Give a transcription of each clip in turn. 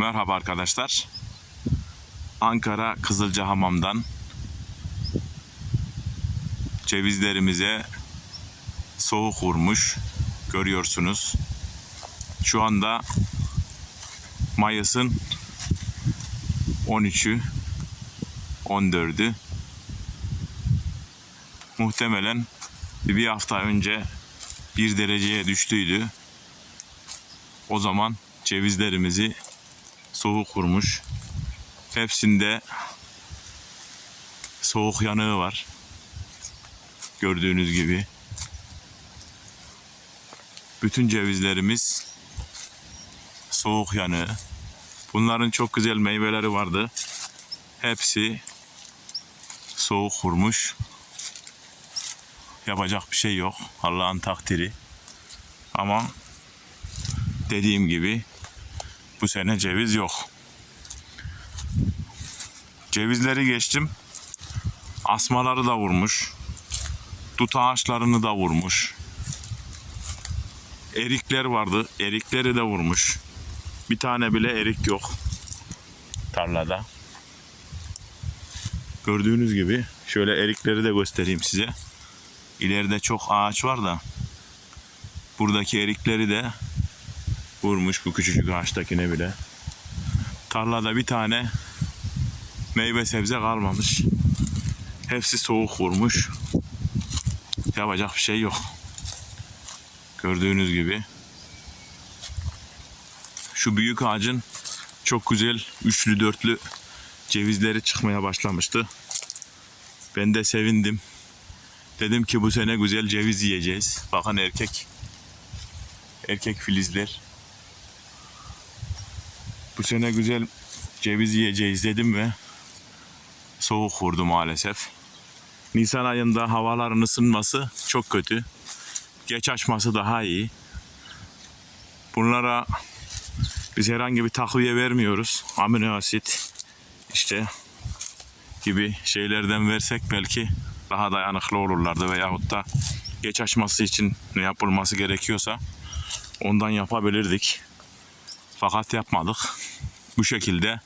Merhaba arkadaşlar. Ankara Kızılcahamam'dan cevizlerimize soğuk vurmuş. Görüyorsunuz. Şu anda Mayıs'ın 13'ü 14'ü muhtemelen bir hafta önce bir dereceye düştüydü. O zaman cevizlerimizi soğuk vurmuş. Hepsinde soğuk yanığı var. Gördüğünüz gibi. Bütün cevizlerimiz soğuk yanığı. Bunların çok güzel meyveleri vardı. Hepsi soğuk vurmuş. Yapacak bir şey yok. Allah'ın takdiri. Ama dediğim gibi bu sene ceviz yok. Cevizleri geçtim. Asmaları da vurmuş. Dut ağaçlarını da vurmuş. Erikler vardı. Erikleri de vurmuş. Bir tane bile erik yok tarlada. Gördüğünüz gibi şöyle erikleri de göstereyim size. İleride çok ağaç var da buradaki erikleri de vurmuş bu küçücük ağaçtakine bile. Tarlada bir tane meyve sebze kalmamış. Hepsi soğuk vurmuş. Yapacak bir şey yok. Gördüğünüz gibi. Şu büyük ağacın çok güzel üçlü dörtlü cevizleri çıkmaya başlamıştı. Ben de sevindim. Dedim ki bu sene güzel ceviz yiyeceğiz. Bakın erkek. Erkek filizler. Bu sene güzel ceviz yiyeceğiz dedim ve soğuk vurdu maalesef. Nisan ayında havaların ısınması çok kötü. Geç açması daha iyi. Bunlara biz herhangi bir takviye vermiyoruz. Amino asit işte gibi şeylerden versek belki daha dayanıklı olurlardı veyahut da geç açması için ne yapılması gerekiyorsa ondan yapabilirdik. Fakat yapmadık. Bu şekilde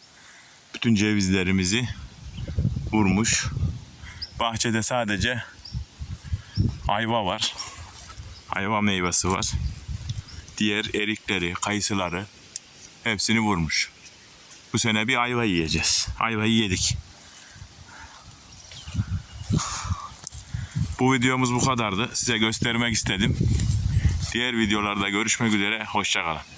bütün cevizlerimizi vurmuş. Bahçede sadece ayva var. Ayva meyvesi var. Diğer erikleri, kayısıları hepsini vurmuş. Bu sene bir ayva yiyeceğiz. Ayvayı yedik. Bu videomuz bu kadardı. Size göstermek istedim. Diğer videolarda görüşmek üzere. Hoşçakalın.